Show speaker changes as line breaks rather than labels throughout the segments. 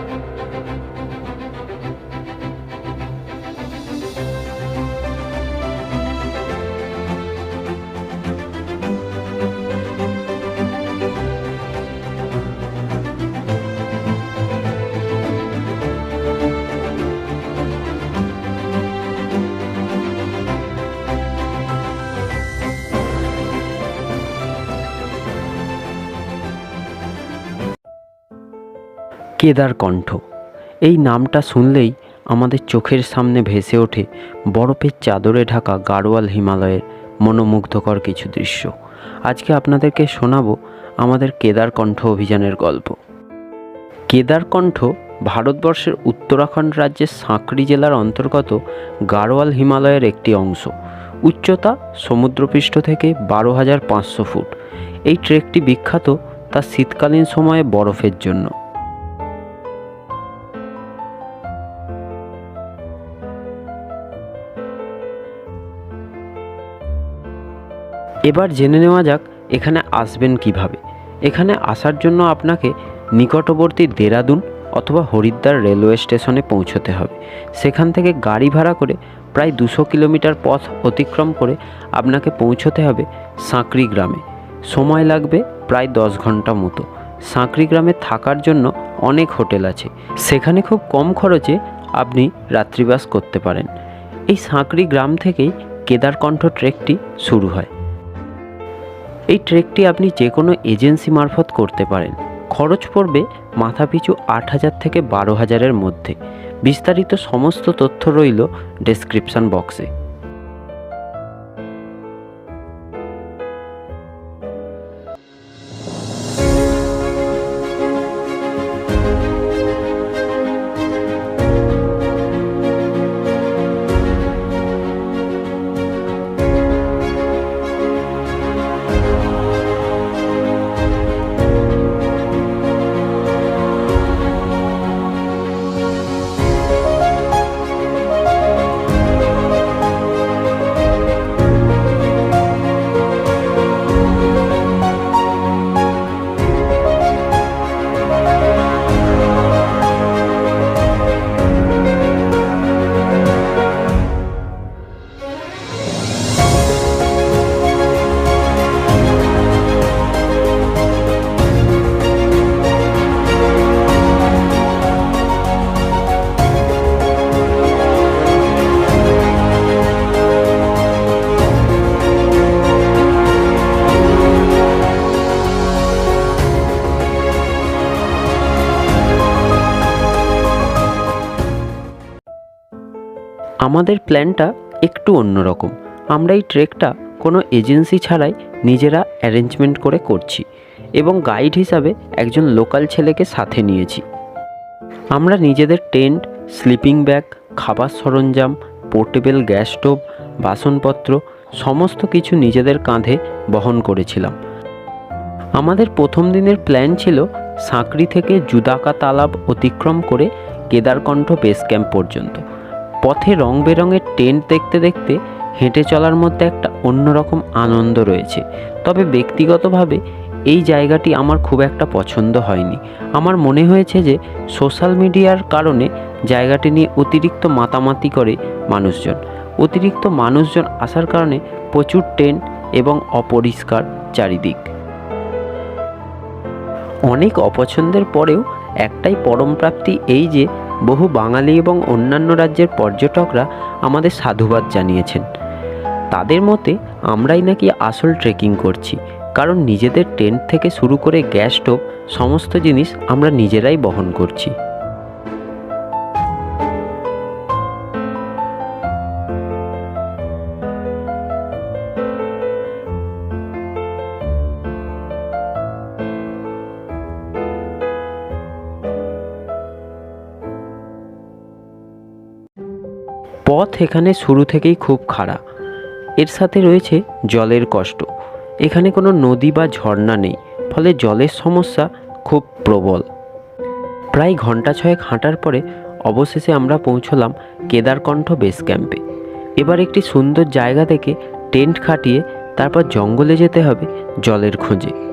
なに? কেদারকণ্ঠ এই নামটা শুনলেই আমাদের চোখের সামনে ভেসে ওঠে বরফের চাদরে ঢাকা গাড়োয়াল হিমালয়ের মনোমুগ্ধকর কিছু দৃশ্য। আজকে আপনাদেরকে শোনাবো আমাদের কেদারকণ্ঠ অভিযানের গল্প। কেদারকণ্ঠ ভারতবর্ষের উত্তরাখণ্ড রাজ্যের সাঁকড়ি জেলার অন্তর্গত গাড়োয়াল হিমালয়ের একটি অংশ। উচ্চতা সমুদ্রপৃষ্ঠ থেকে বারো হাজার পাঁচশো ফুট। এই ট্রেকটি বিখ্যাত তার শীতকালীন সময়ে বরফের জন্য। এবার জেনে নেওয়া যাক এখানে আসবেন কীভাবে। এখানে আসার জন্য আপনাকে নিকটবর্তী দেরাদুন অথবা হরিদ্বার রেলওয়ে স্টেশনে পৌঁছতে হবে। সেখান থেকে গাড়ি ভাড়া করে প্রায় দুশো কিলোমিটার পথ অতিক্রম করে আপনাকে পৌঁছতে হবে সাঁকড়ি গ্রামে। সময় লাগবে প্রায় দশ ঘণ্টা মতো। সাঁকড়ি গ্রামে থাকার জন্য অনেক হোটেল আছে। সেখানে খুব কম খরচে আপনি রাত্রিবাস করতে পারেন। এই সাঁকড়ি গ্রাম থেকেই কেদারকণ্ঠ ট্রেকটি শুরু হয়। এই ট্রেকটি আপনি যে কোনো এজেন্সি মারফত করতে পারেন। খরচ পড়বে মাথাপিছু আট হাজার থেকে বারো হাজারের মধ্যে। বিস্তারিত সমস্ত তথ্য রইল ডেসক্রিপশান বক্সে আমাদের প্ল্যানটা একটু অন্যরকম। আমরা এই ট্রেকটা কোনো এজেন্সি ছাড়াই নিজেরা অ্যারেঞ্জমেন্ট করে করছি এবং গাইড হিসাবে একজন লোকাল ছেলেকে সাথে নিয়েছি। আমরা নিজেদের টেন্ট, স্লিপিং ব্যাগ, খাবার সরঞ্জাম, পোর্টেবল গ্যাস স্টোভ, বাসনপত্র সমস্ত কিছু নিজেদের কাঁধে বহন করেছিলাম। আমাদের প্রথম দিনের প্ল্যান ছিল সাঁকড়ি থেকে জুদাকা তালাব অতিক্রম করে কেদারকণ্ঠ বেস ক্যাম্প পর্যন্ত। পথে রং বেরঙের টেন্ট দেখতে দেখতে হেঁটে চলার মধ্যে একটা অন্যরকম আনন্দ রয়েছে। তবে ব্যক্তিগতভাবে এই জায়গাটি আমার খুব একটা পছন্দ হয়নি। আমার মনে হয়েছে যে সোশ্যাল মিডিয়ার কারণে জায়গাটি নিয়ে অতিরিক্ত মাতামাতি করে মানুষজন। অতিরিক্ত মানুষজন আসার কারণে প্রচুর টেন্ট এবং অপরিষ্কার চারিদিক। অনেক অপছন্দের পরেও একটাই পরম প্রাপ্তি এই যে বহু বাঙালি এবং অন্যান্য রাজ্যের পর্যটকরা আমাদের সাধুবাদ জানিয়েছেন। তাদের মতে, আমরাই নাকি আসল ট্রেকিং করছি, কারণ নিজেদের টেন্ট থেকে শুরু করে গ্যাস স্টোভ সমস্ত জিনিস আমরা নিজেরাই বহন করছি। পথ এখানে শুরু থেকেই খুব খাড়া। এর সাথে রয়েছে জলের কষ্ট। এখানে কোনো নদী বা ঝর্ণা নেই, ফলে জলের সমস্যা খুব প্রবল। প্রায় ঘণ্টা ছয়েক হাঁটার পরে অবশেষে আমরা পৌঁছলাম কেদারকণ্ঠ বেস ক্যাম্পে। এবার একটি সুন্দর জায়গা থেকে টেন্ট খাটিয়ে তারপর জঙ্গলে যেতে হবে জলের খোঁজে।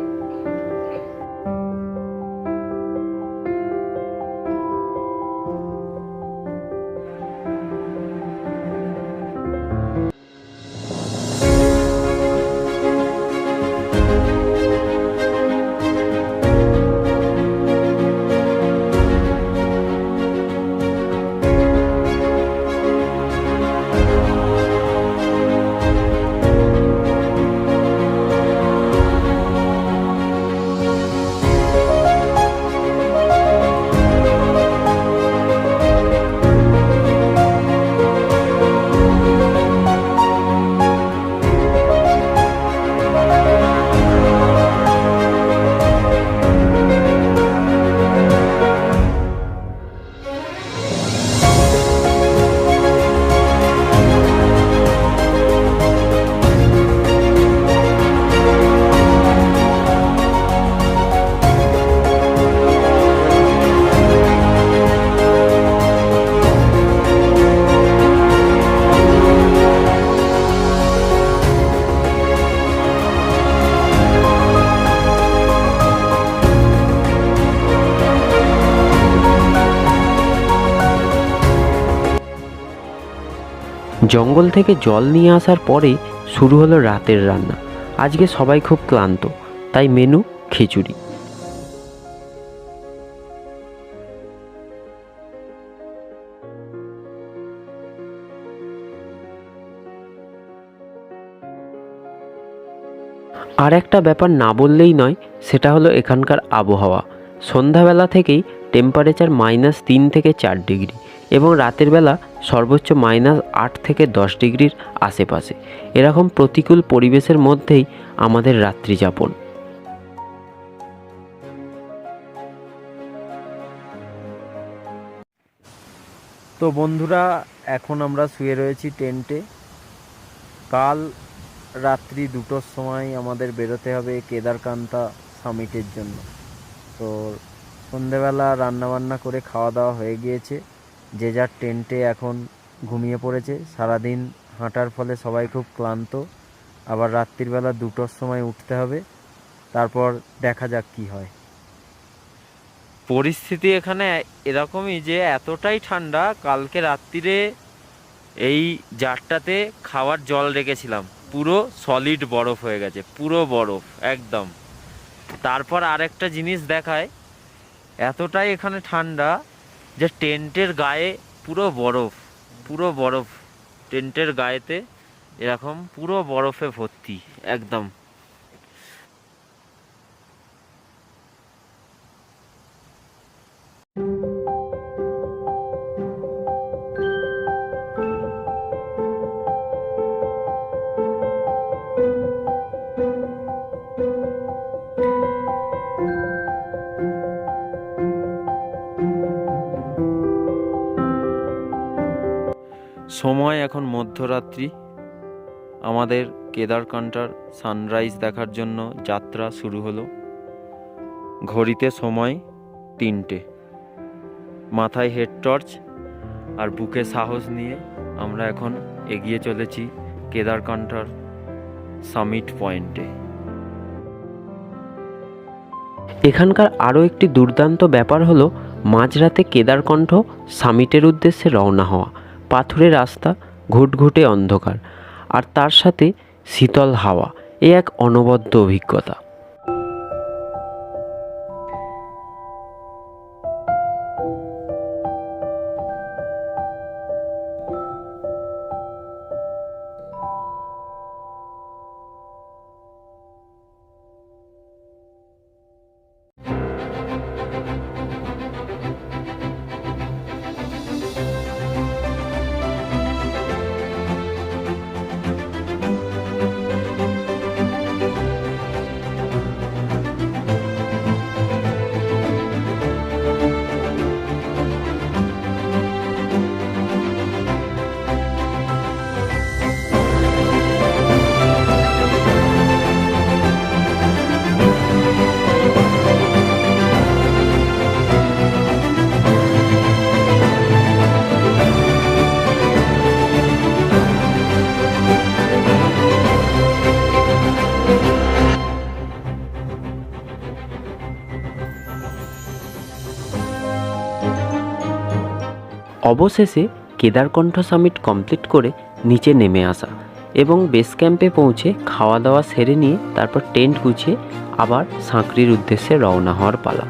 জঙ্গল থেকে জল নিয়ে আসার পরে শুরু হলো রাতের রান্না। আজকে সবাই খুব ক্লান্ত, তাই মেনু খিচুড়ি। আর একটা ব্যাপার না বললেই নয়, সেটা হলো এখানকার আবহাওয়া। সন্ধ্যাবেলা থেকেই টেম্পারেচার মাইনাস তিন থেকে চার ডিগ্রি এবং রাতের বেলা সর্বোচ্চ মাইনাস আট থেকে দশ ডিগ্রির আশেপাশে। এরকম প্রতিকূল পরিবেশের মধ্যেই আমাদের রাত্রি যাপন
তো বন্ধুরা, এখন আমরা শুয়ে রয়েছি টেন্টে। কাল রাত্রি দুটোর সময় আমাদের বেরোতে হবে কেদারকান্তা সামিটের জন্য। তো সন্ধেবেলা রান্নাবান্না করে খাওয়া দাওয়া হয়ে গিয়েছে। যে যার টেন্টে এখন ঘুমিয়ে পড়েছে, সারাদিন হাঁটার ফলে সবাই খুব ক্লান্ত। আবার রাত্রিবেলা দুটোর সময় উঠতে হবে, তারপর দেখা যাক কি হয়।
পরিস্থিতি এখানে এরকমই যে এতটাই ঠান্ডা, কালকে রাত্রিরে এই জারটাতে খাওয়ার জল রেখেছিলাম। পুরো সলিড বরফ হয়ে গেছে, পুরো বরফ, একদম। তারপর আরেকটা জিনিস দেখায়, এতটাই এখানে ঠান্ডা যে টেন্টের গায়ে পুরো বরফ পুরো বরফ টেন্টের গায়েতে এরকম পুরো বরফে ভর্তি একদম। সময় এখন মধ্যরাত্রি। আমাদের কেদারকান্টার সানরাইজ দেখার জন্য যাত্রা শুরু হলো। ঘড়িতে সময় তিনটে। মাথায় হেড টর্চ আর বুকে সাহস নিয়ে আমরা এখন এগিয়ে চলেছি কেদারকান্টার সামিট পয়েন্টে
এখানকার আরও একটি দুর্দান্ত ব্যাপার হলো, মাঝরাতে কেদারকণ্ঠ সামিটের উদ্দেশ্যে রওনা হওয়া। পাথুরে রাস্তা ঘুটঘুটে অন্ধকার আর তার সাথে শীতল হাওয়া এ এক অনবদ্য অভিজ্ঞতা। অবশেষে কেদারকণ্ঠ সামিট কমপ্লিট করে নিচে নেমে আসা এবং বেস ক্যাম্পে পৌঁছে খাওয়া দাওয়া সেরে নিয়ে তারপর টেন্ট গুছিয়ে আবার সাঁকড়ির উদ্দেশ্যে রওনা হওয়ার পালা।